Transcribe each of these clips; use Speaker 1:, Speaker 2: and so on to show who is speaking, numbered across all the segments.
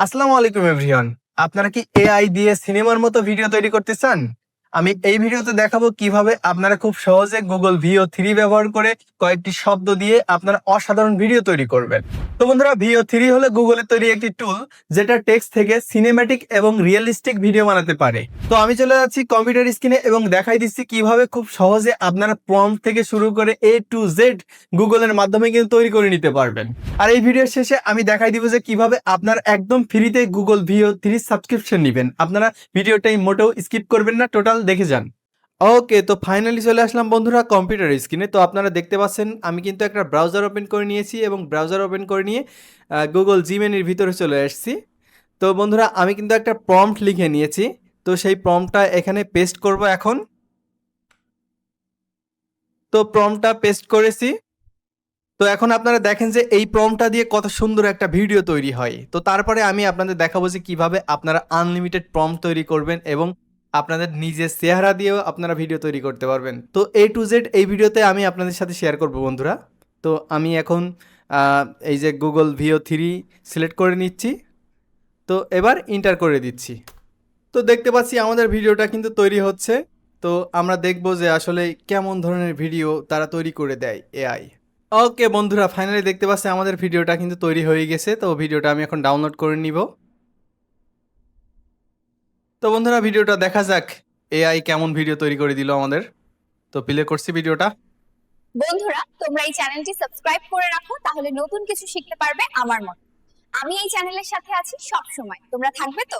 Speaker 1: আসসালামু আলাইকুম এভরিওয়ান। আপনারা কি এআই দিয়ে সিনেমার মতো ভিডিও তৈরি করতে চান? আমি এই ভিডিওতে দেখাবো কীভাবে আপনারা খুব সহজে গুগল ভিও থ্রি ব্যবহার করে কয়েকটি শব্দ দিয়ে আপনারা অসাধারণ ভিডিও তৈরি করবেন। তো বন্ধুরা ভিও থ্রি হলো গুগলের তৈরি একটি টুল যেটা টেক্সট থেকে সিনেম্যাটিক এবং রিয়েলিস্টিক ভিডিও বানাতে পারে। তো আমি চলে যাচ্ছি কম্পিউটার স্ক্রিনে এবং দেখাই দিচ্ছি কীভাবে খুব সহজে আপনারা প্রম্পট থেকে শুরু করে এ টু জেড গুগলের মাধ্যমে কিন্তু তৈরি করে নিতে পারবেন। আর এই ভিডিওর শেষে আমি দেখাই দিব যে কীভাবে আপনার একদম ফ্রিতে গুগল ভিও থ্রি সাবস্ক্রিপশন নেবেন। আপনারা ভিডিওটাই মোটেও স্কিপ করবেন না টোটাল দেখে যান। ওকে তো ফাইনালি চলে আসলাম বন্ধুরা কম্পিউটার স্ক্রিনে তো আপনারা দেখতে পাচ্ছেন, আমি কিন্তু একটা ব্রাউজার ওপেন করে নিয়েছি এবং ব্রাউজার ওপেন করে নিয়ে গুগল জিমেনের ভিতরে চলে আসছি। তো বন্ধুরা, আমি কিন্তু একটা প্রম্পট লিখে নিয়েছি। তো সেই প্রম্পটটা এখানে পেস্ট করব এখন। তো প্রম্পটটা পেস্ট করেছি। তো এখন আপনারা দেখেন যে এই প্রমটা দিয়ে কত সুন্দর একটা ভিডিও তৈরি হয়। তো তারপরে আমি আপনাদের দেখাবো যে কীভাবে আপনারা আনলিমিটেড প্রম তৈরি করবেন এবং আপনাদের নিজের চেহারা দিয়েও আপনারা ভিডিও তৈরি করতে পারবেন। তো এ টু জেড এই ভিডিওতে আমি আপনাদের সাথে শেয়ার করব বন্ধুরা। তো আমি এখন এই যে গুগল ভিও থ্রি সিলেক্ট করে নিচ্ছি। তো এবার ইন্টার করে দিচ্ছি। তো দেখতে পাচ্ছি আমাদের ভিডিওটা কিন্তু তৈরি হচ্ছে। তো আমরা দেখব যে আসলে কেমন ধরনের ভিডিও তারা তৈরি করে দেয় এআই ওকে বন্ধুরা ফাইনালি দেখতে পাচ্ছি আমাদের ভিডিওটা কিন্তু তৈরি হয়ে গেছে। তো ভিডিওটা আমি এখন ডাউনলোড করে নিব। তো বন্ধুরা ভিডিওটা দেখা যাক এআই কেমন ভিডিও তৈরি করে দিল আমাদের। তো প্লে করছি ভিডিওটা।
Speaker 2: বন্ধুরা তোমরা এই চ্যানেলটি সাবস্ক্রাইব করে রাখো তাহলে নতুন কিছু শিখতে পারবে আমার মত। আমি এই চ্যানেলের সাথে আছি সব সময় তোমরা থাকবে তো?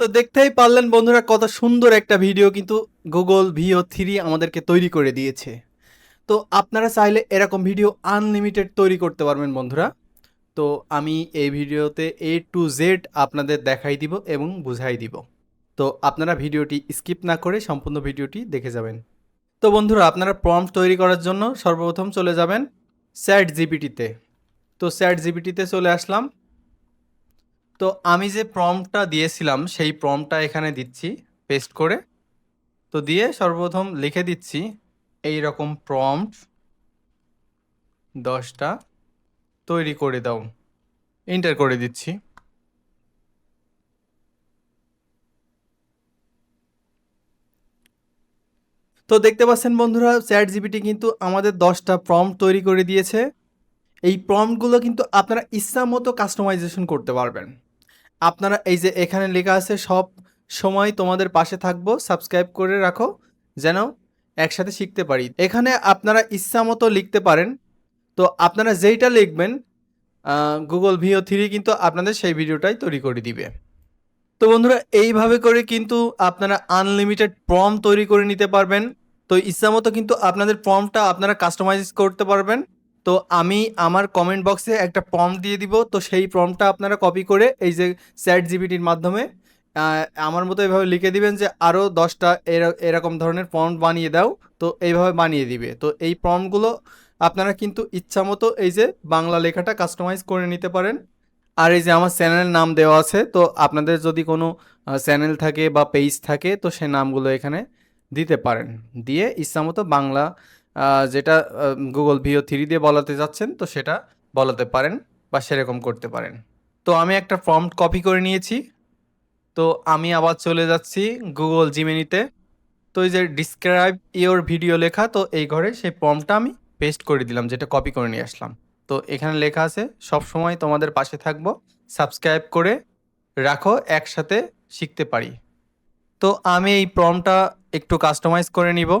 Speaker 1: তো দেখতেই পারলেন বন্ধুরা কত সুন্দর একটা ভিডিও কিন্তু গুগল ভিও থ্রি আমাদেরকে তৈরি করে দিয়েছে। তো আপনারা চাইলে এরকম ভিডিও আনলিমিটেড তৈরি করতে পারবেন বন্ধুরা। তো আমি এই ভিডিওতে এ টু জেড আপনাদের দেখাই দিব এবং বুঝাই দিব। তো আপনারা ভিডিওটি স্কিপ না করে সম্পূর্ণ ভিডিওটি দেখে যাবেন। তো বন্ধুরা, আপনারা প্রম্পট তৈরি করার জন্য সর্বপ্রথম চলে যাবেন স্যাট জিপিটিতে তো স্যাট জিপিটিতে চলে আসলাম। তো আমি যে প্রম্পটটা দিয়েছিলাম, সেই প্রম্পটটা এখানে দিচ্ছি পেস্ট করে। তো দিয়ে সর্বপ্রথম লিখে দিচ্ছি এই রকম প্রম্পট দশটা তৈরি করে দাও। এন্টার করে দিচ্ছি। তো দেখতে পাচ্ছেন বন্ধুরা চ্যাট জিপিটি কিন্তু আমাদের দশটা প্রম্পট তৈরি করে দিয়েছে। এই প্রম্পটগুলো কিন্তু আপনারা ইচ্ছা মতো কাস্টমাইজেশন করতে পারবেন। আপনারা এই যে এখানে লেখা আছে, সব সময় তোমাদের পাশে থাকব সাবস্ক্রাইব করে রাখো, যেন একসাথে শিখতে পারি। এখানে আপনারা ইচ্ছা মতো লিখতে পারেন। তো আপনারা যেইটা লিখবেন গুগল ভিও থ্রি কিন্তু আপনাদের সেই ভিডিওটাই তৈরি করে দিবে। তো বন্ধুরা, এইভাবে করে কিন্তু আপনারা আনলিমিটেড ফর্ম তৈরি করে নিতে পারবেন। তো ইচ্ছা মতো কিন্তু আপনাদের ফর্মটা আপনারা কাস্টমাইজ করতে পারবেন। তো আমি আমার কমেন্ট বক্সে একটা ফর্ম দিয়ে দিব। তো সেই ফর্মটা আপনারা কপি করে এই যে স্যাট জিবিটির মাধ্যমে আমার মতো এভাবে লিখে দিবেন যে আরও দশটা এরকম ধরনের ফর্ম বানিয়ে দাও। তো এইভাবে বানিয়ে দিবে। তো এই ফর্মগুলো আপনারা কিন্তু ইচ্ছা মতো এই যে বাংলা লেখাটা কাস্টমাইজ করে নিতে পারেন। আর এই যে আমার চ্যানেলের নাম দেওয়া আছে, তো আপনাদের যদি কোনো চ্যানেল থাকে বা পেজ থাকে, তো সেই নামগুলো এখানে দিতে পারেন। দিয়ে ইচ্ছামতো বাংলা যেটা গুগল ভিও থ্রি দিয়ে বলাতে যাচ্ছেন, তো সেটা বলাতে পারেন বা সেরকম করতে পারেন। তো আমি একটা ফর্ম কপি করে নিয়েছি। তো আমি আবার চলে যাচ্ছি গুগল জিমেনিতে তো এই যে ডিসক্রাইব ইওর ভিডিও লেখা, তো এই ঘরে সেই ফর্মটা আমি পেস্ট করে দিলাম, যেটা কপি করে নিয়ে আসলাম। তো এখানে লেখা আছে, সব সময় তোমাদের পাশে থাকব সাবস্ক্রাইব করে রাখো, একসাথে শিখতে পারি। তো আমি এই প্রম্পটটা একটু কাস্টমাইজ করে নিব।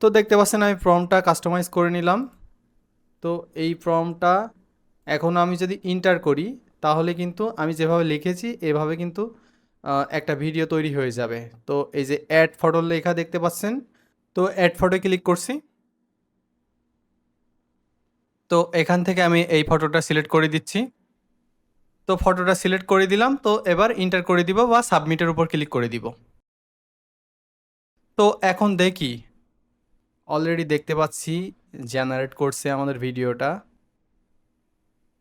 Speaker 1: তো দেখতে পাচ্ছেন আমি প্রম্পটটা কাস্টমাইজ করে নিলাম। তো এই প্রম্পটটা এখন আমি যদি ইন্টার করি, তাহলে কিন্তু আমি যেভাবে লিখেছি, এভাবে কিন্তু একটা ভিডিও তৈরি হয়ে যাবে। তো এই যে অ্যাড ফটো লেখা দেখতে পাচ্ছেন, তো অ্যাড ফটো ক্লিক করছি। তো এখান থেকে আমি এই ফটোটা সিলেক্ট করে দিচ্ছি। তো ফটোটা সিলেক্ট করে দিলাম, তো এবার ইন্টার করে দিব বা সাবমিটের উপর ক্লিক করে দিব। তো এখন দেখি অলরেডি দেখতে পাচ্ছি জেনারেট করছে আমাদের ভিডিওটা।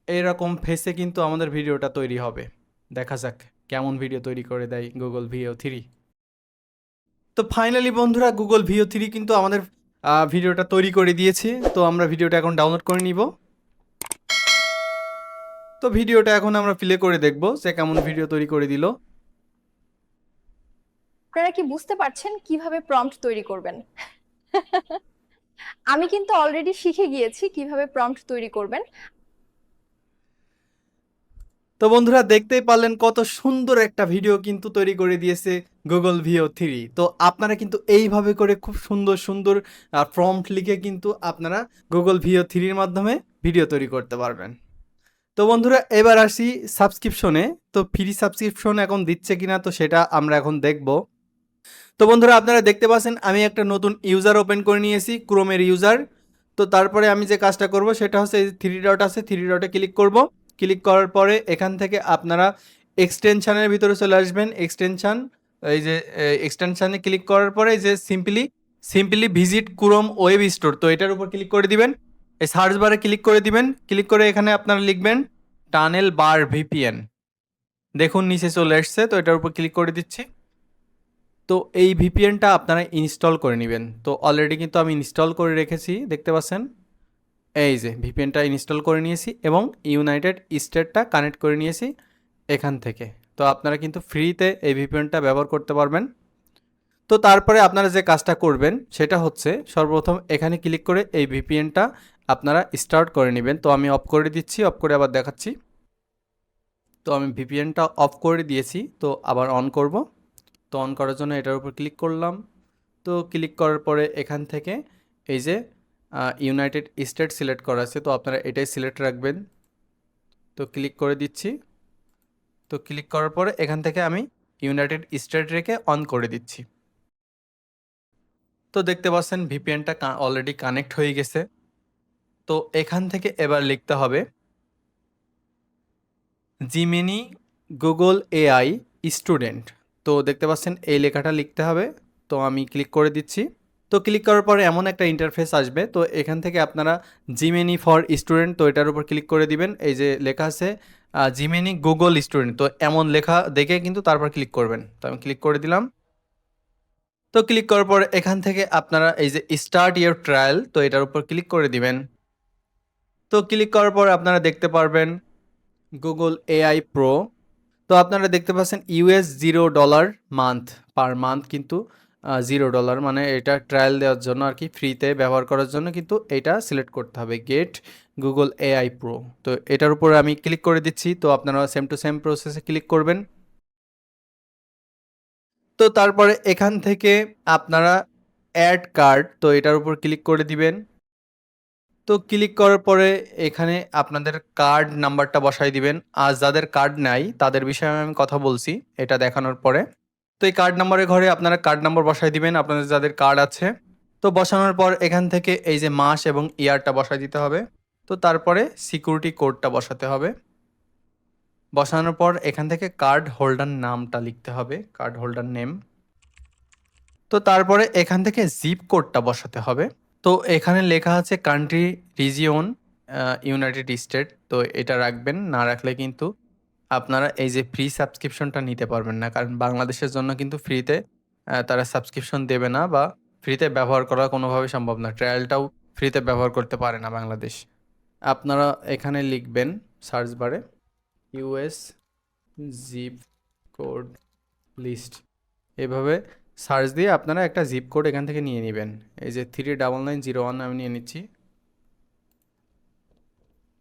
Speaker 1: এইরকম ফেসে কিন্তু আমাদের ভিডিওটা তৈরি হবে। দেখা যাক কেমন ভিডিও তৈরি করে দেয় গুগল ভিও থ্রি তো ফাইনালি বন্ধুরা গুগল ভিও থ্রি কিন্তু আমাদের ভিডিওটা তৈরি করে দিয়েছে। তো আমরা ভিডিওটা এখন ডাউনলোড করে নিব। তো ভিডিওটা এখন আমরা প্লে করে দেখব যে কেমন ভিডিও তৈরি করে দিল।
Speaker 3: আপনারা কি বুঝতে পারছেন কীভাবে প্রম্পট তৈরি করবেন? আমি কিন্তু অলরেডি শিখে গিয়েছি কীভাবে প্রম্পট তৈরি করবেন।
Speaker 1: তো বন্ধুরা, দেখতেই পারলেন কত সুন্দর একটা ভিডিও কিন্তু তৈরি করে দিয়েছে গুগল ভিও থ্রি তো আপনারা কিন্তু এইভাবে করে খুব সুন্দর সুন্দর প্রম্পট লিখে কিন্তু আপনারা গুগল ভিও থ্রির মাধ্যমে ভিডিও তৈরি করতে পারবেন। তো বন্ধুরা, এবার আসি সাবস্ক্রিপশনে তো ফ্রি সাবস্ক্রিপশন এখন দিচ্ছে কিনা, তো সেটা আমরা এখন দেখব। তো বন্ধুরা, আপনারা দেখতে পাচ্ছেন, আমি একটা নতুন ইউজার ওপেন করে নিয়েছি ক্রোমের ইউজার তো তারপরে আমি যে কাজটা করব, সেটা হচ্ছে থ্রি ডট আছে থ্রি ডটে ক্লিক করব। ক্লিক করার পরে এখান থেকে আপনারা এক্সটেনশানের ভিতরে চলে আসবেন। এক্সটেনশান এই যে এক্সটেনশানে ক্লিক করার পরে যে simply simply visit Chrome web store তো এটার উপর ক্লিক করে দিবেন। এই সার্চ বারে ক্লিক করে দিবেন। ক্লিক করে এখানে আপনারা লিখবেন টানেল বার ভিপিএন দেখুন, নিচে চলে এসছে, তো এটার উপর ক্লিক করে দিচ্ছি। তো এই ভিপিএনটা আপনারা ইনস্টল করে নেবেন। তো অলরেডি কিন্তু আমি ইনস্টল করে রেখেছি, দেখতে পাচ্ছেন? এই যে ভিপিএনটা ইনস্টল করে নিয়েছি এবং ইউনাইটেড স্টেটটা কানেক্ট করে নিয়েছি এখান থেকে। তো আপনারা কিন্তু ফ্রিতে এই ভিপিএনটা ব্যবহার করতে পারবেন। তো তারপরে আপনারা যে কাজটা করবেন, সেটা হচ্ছে সর্বপ্রথম এখানে ক্লিক করে এই ভিপিএনটা আপনারা স্টার্ট করে নেবেন। তো আমি অফ করে দিচ্ছি অফ করে আবার দেখাচ্ছি। তো আমি ভিপিএনটা অফ করে দিয়েছি, তো আবার অন করব। তো অন করার জন্য এটার উপর ক্লিক করলাম। তো ক্লিক করার পরে এখান থেকে এই যে ইউনাইটেড স্টেট সিলেক্ট করা আছে, তো আপনারা এটাই সিলেক্ট রাখবেন। তো ক্লিক করে দিচ্ছি। তো ক্লিক করার পরে এখান থেকে আমি ইউনাইটেড স্টেট রেখে অন করে দিচ্ছি। তো দেখতে পাচ্ছেন ভিপিএনটা অলরেডি কানেক্ট হয়ে গেছে। তো এখান থেকে এবার লিখতে হবে জিমিনি গুগল এআই স্টুডেন্ট তো দেখতে পাচ্ছেন এই লেখাটা লিখতে হবে। তো আমি ক্লিক করে দিচ্ছি। তো ক্লিক করার পরে এমন একটা ইন্টারফেস আসবে। তো এখান থেকে আপনারা জিমেনি ফর স্টুডেন্ট তো এটার উপর ক্লিক করে দিবেন। এই যে লেখা আছে জিমেনি গুগল স্টুডেন্ট তো এমন লেখা দেখে কিন্তু তারপর ক্লিক করবেন। তো আমি ক্লিক করে দিলাম। তো ক্লিক করার পর এখান থেকে আপনারা এই যে স্টার্ট ইয়ার ট্রায়াল তো এটার উপর ক্লিক করে দিবেন। তো ক্লিক করার পর আপনারা দেখতে পারবেন গুগল এআই প্রো তো আপনারা দেখতে পাচ্ছেন US zero dollar month per month কিন্তু জিরো ডলার মানে এটা ট্রায়াল দেওয়ার জন্য আর কি ফ্রিতে ব্যবহার করার জন্য কিন্তু এটা সিলেক্ট করতে হবে। গেট গুগল এআই প্রো তো এটার উপর আমি ক্লিক করে দিচ্ছি, তো আপনারা সেম টু সেম প্রসেসে ক্লিক করবেন। তো তারপরে এখান থেকে আপনারা অ্যাড কার্ড তো এটার উপর ক্লিক করে দিবেন। তো ক্লিক করার পরে এখানে আপনাদের কার্ড নাম্বারটা বসাই দিবেন। আর যাদের কার্ড নাই, তাদের বিষয়ে আমি কথা বলছি, এটা দেখানোর পরে। তো এই কার্ড নাম্বারের ঘরে আপনারা কার্ড নাম্বার বসাই দিবেন, আপনাদের যাদের কার্ড আছে। তো বসানোর পর এখান থেকে এই যে মাস এবং ইয়ারটা বসাই দিতে হবে। তো তারপরে সিকিউরিটি কোডটা বসাতে হবে। বসানোর পর এখান থেকে কার্ড হোল্ডার নামটা লিখতে হবে, কার্ড হোল্ডার নেম। তো তারপরে এখান থেকে জিপ কোডটা বসাতে হবে। তো এখানে লেখা আছে কান্ট্রি রিজিয়ন ইউনাইটেড স্টেট তো এটা রাখবেন, না রাখলে কিন্তু আপনারা এই যে ফ্রি সাবস্ক্রিপশনটা নিতে পারবেন না। কারণ বাংলাদেশের জন্য কিন্তু ফ্রিতে তারা সাবস্ক্রিপশন দেবে না বা ফ্রিতে ব্যবহার করা কোনোভাবে সম্ভব না। ট্রায়ালটাও ফ্রিতে ব্যবহার করতে পারে না বাংলাদেশ। আপনারা এখানে লিখবেন সার্চ বারে ইউএস জিপ কোড লিস্ট এভাবে সার্চ দিয়ে আপনারা একটা জিপ কোড এখান থেকে নিয়ে নেবেন। এই যে three double nine zero one আমি নিয়ে নিচ্ছি।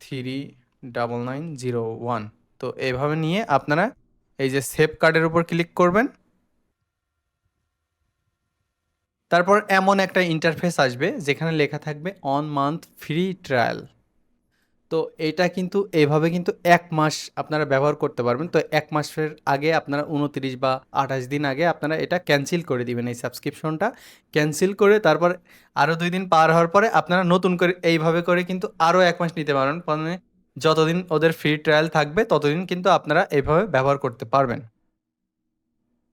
Speaker 1: Three double nine zero one তো এভাবে নিয়ে আপনারা এই যে সেভ কার্ডের উপর ক্লিক করবেন। তারপর এমন একটা ইন্টারফেস আসবে যেখানে লেখা থাকবে অন মান্থ ফ্রি ট্রায়াল তো এটা কিন্তু এভাবে কিন্তু এক মাস আপনারা ব্যবহার করতে পারবেন। তো এক মাসের আগে আপনারা উনত্রিশ বা আঠাশ দিন আগে আপনারা এটা ক্যান্সেল করে দিবেন এই সাবস্ক্রিপশনটা ক্যান্সেল করে তারপর আরও দুই দিন পার হওয়ার পরে আপনারা নতুন করে এইভাবে করে কিন্তু আরও এক মাস নিতে পারবেন মানে যতদিন ওদের ফ্রি ট্রায়াল থাকবে ততদিন কিন্তু আপনারা এইভাবে ব্যবহার করতে পারবেন।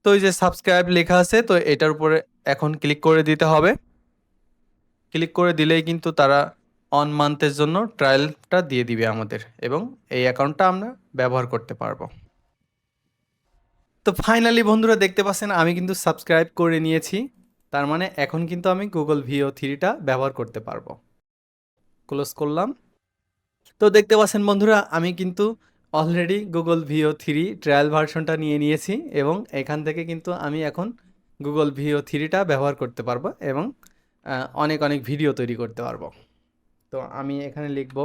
Speaker 1: তো এই যে সাবস্ক্রাইব লেখা আছে, তো এটার উপরে এখন ক্লিক করে দিতে হবে। ক্লিক করে দিলেই কিন্তু তারা অন মান্থের জন্য ট্রায়ালটা দিয়ে দিবে আমাদের এবং এই অ্যাকাউন্টটা আমরা ব্যবহার করতে পারব। তো ফাইনালি বন্ধুরা দেখতে পাচ্ছেন, আমি কিন্তু সাবস্ক্রাইব করে নিয়েছি। তার মানে এখন কিন্তু আমি গুগল ভিও থ্রিটা ব্যবহার করতে পারব। ক্লোজ করলাম। তো দেখতে পাচ্ছেন বন্ধুরা, আমি কিন্তু already Google Veo three trial ভার্সনটা নিয়ে নিয়েছি এবং এখান থেকে কিন্তু আমি এখন গুগল ভিও থ্রিটা ব্যবহার করতে পারব এবং অনেক অনেক ভিডিও তৈরি করতে পারব। তো আমি এখানে লিখব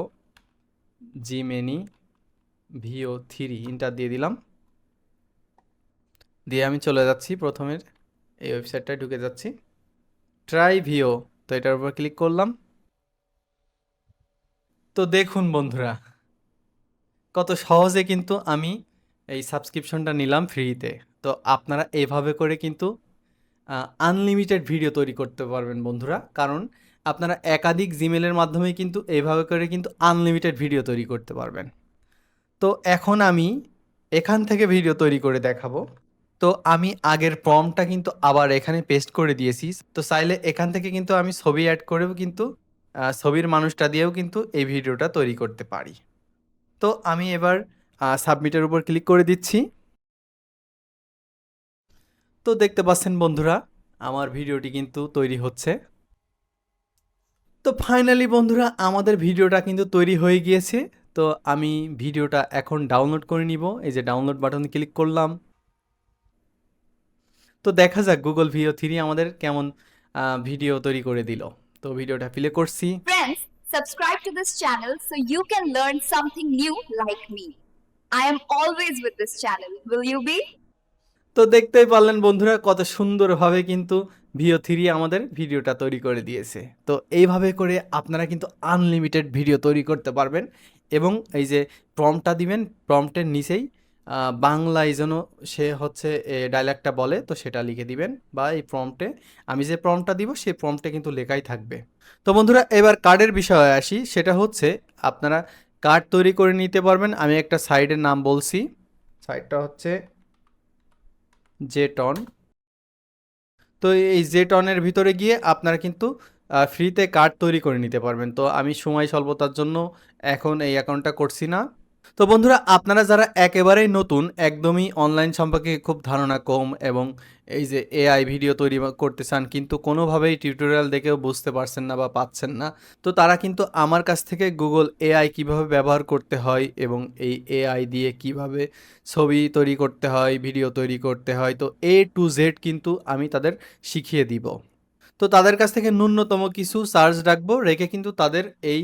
Speaker 1: Gemini Veo three enter দিয়ে দিলাম। দিয়ে আমি চলে যাচ্ছি প্রথমের, এই ওয়েবসাইটটায় ঢুকে যাচ্ছি। ট্রাই ভিও তো এটার উপর ক্লিক করলাম। তো দেখুন বন্ধুরা, কত সহজে কিন্তু আমি এই সাবস্ক্রিপশনটা নিলাম ফ্রিতে তো আপনারা এভাবে করে কিন্তু আনলিমিটেড ভিডিও তৈরি করতে পারবেন বন্ধুরা। কারণ আপনারা একাধিক জিমেলের মাধ্যমে কিন্তু এইভাবে করে কিন্তু আনলিমিটেড ভিডিও তৈরি করতে পারবেন। তো এখন আমি এখান থেকে ভিডিও তৈরি করে দেখাবো। তো আমি আগের প্রমটা কিন্তু আবার এখানে পেস্ট করে দিয়েছি। তো চাইলে এখান থেকে কিন্তু আমি ছবি অ্যাড করেও কিন্তু ছবির মানুষটা দিয়েও কিন্তু এই ভিডিওটা তৈরি করতে পারি। তো আমি এবার সাবমিটের উপর ক্লিক করে দিচ্ছি। তো দেখতে পাচ্ছেন বন্ধুরা, আমার ভিডিওটি কিন্তু তৈরি হচ্ছে। তো ফাইনালি বন্ধুরা আমাদের ভিডিওটা কিন্তু তৈরি হয়ে গিয়েছে তো আমি ভিডিওটা এখন ডাউনলোড করে নিব এই যে ডাউনলোড বাটন ক্লিক করলাম তো দেখা যাক গুগল ভিও থ্রি আমাদের কেমন ভিডিও তৈরি করে দিল তো ভিডিওটা প্লে করছি
Speaker 2: Friends, subscribe to this channel so you can learn something new like me. I am always with this channel. Will you be?
Speaker 1: তো দেখতেই পারলেন বন্ধুরা কত সুন্দরভাবে কিন্তু ভিও থ্রি আমাদের ভিডিওটা তৈরি করে দিয়েছে। তো এইভাবে করে আপনারা কিন্তু আনলিমিটেড ভিডিও তৈরি করতে পারবেন এবং এই যে প্রম্পটটা দিবেন প্রম্পটের নিচেই বাংলায় যেন সে হচ্ছে ডায়লগটা বলে, তো সেটা লিখে দিবেন বা এই প্রম্পটে আমি যে প্রম্পটটা দিব, সেই প্রম্পটে কিন্তু লেখাই থাকবে। তো বন্ধুরা, এবার কার্ডের বিষয়ে আসি। সেটা হচ্ছে, আপনারা কার্ড তৈরি করে নিতে পারবেন। আমি একটা সাইডের নাম বলছি। সাইডটা হচ্ছে জেটন তো এই জেট অনের ভিতরে গিয়ে আপনারা কিন্তু ফ্রিতে কার্ড তৈরি করে নিতে পারবেন। তো আমি সময় স্বল্পতার জন্য এখন এই অ্যাকাউন্টটা করছি না। তো বন্ধুরা, আপনারা যারা একেবারেই নতুন, একদমই অনলাইন সম্পর্কে খুব ধারণা কম এবং এই যে এআই ভিডিও তৈরি করতে চান, কিন্তু কোনোভাবেই টিউটোরিয়াল দেখেও বুঝতে পারছেন না বা পাচ্ছেন না, তো তারা কিন্তু আমার কাছ থেকে গুগল এআই কীভাবে ব্যবহার করতে হয় এবং এই এআই দিয়ে কীভাবে ছবি তৈরি করতে হয় ভিডিও তৈরি করতে হয়, তো এ টু জেড কিন্তু আমি তাদের শিখিয়ে দিব। তো তাদের কাছ থেকে ন্যূনতম কিছু চার্জ রাখব। রেখে কিন্তু তাদের এই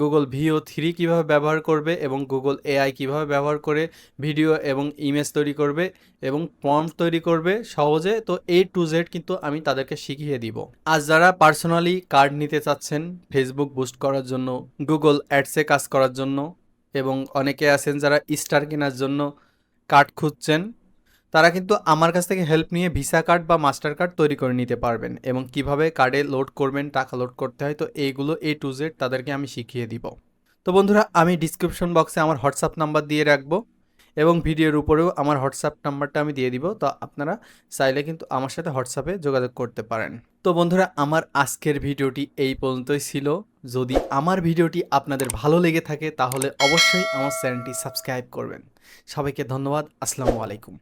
Speaker 1: গুগল ভিও থ্রি কীভাবে ব্যবহার করবে এবং গুগল এআই কীভাবে ব্যবহার করে ভিডিও এবং ইমেজ তৈরি করবে এবং প্রম্পট তৈরি করবে সহজে, তো এ টু জেড কিন্তু আমি তাদেরকে শিখিয়ে দিব। আজ যারা পার্সোনালি কার্ড নিতে চাচ্ছেন ফেসবুক বুস্ট করার জন্য গুগল অ্যাডসে কাজ করার জন্য এবং অনেকে আছেন যারা স্টার কেনার জন্য কার্ড খুঁজছেন তারা কিন্তু আমার কাছ থেকে হেল্প নিয়ে ভিসা কার্ড বা মাস্টার কার্ড তৈরি করে নিতে পারবেন এবং কীভাবে কার্ডে লোড করবেন, টাকা লোড করতে হয়, তো এইগুলো এ টু জেড তাদেরকে আমি শিখিয়ে দিব। তো বন্ধুরা, আমি ডিসক্রিপশন বক্সে আমার হোয়াটসঅ্যাপ নাম্বার দিয়ে রাখব এবং ভিডিওর উপরেও আমার হোয়াটসঅ্যাপ নাম্বারটা আমি দিয়ে দিব, তো আপনারা চাইলে কিন্তু আমার সাথে হোয়াটসঅ্যাপে যোগাযোগ করতে পারেন। তো বন্ধুরা, আমার আজকের ভিডিওটি এই পর্যন্তই ছিল। যদি আমার ভিডিওটি আপনাদের ভালো লেগে থাকে, তাহলে অবশ্যই আমার চ্যানেলটি সাবস্ক্রাইব করবেন। সবাইকে ধন্যবাদ, আসসালামু আলাইকুম।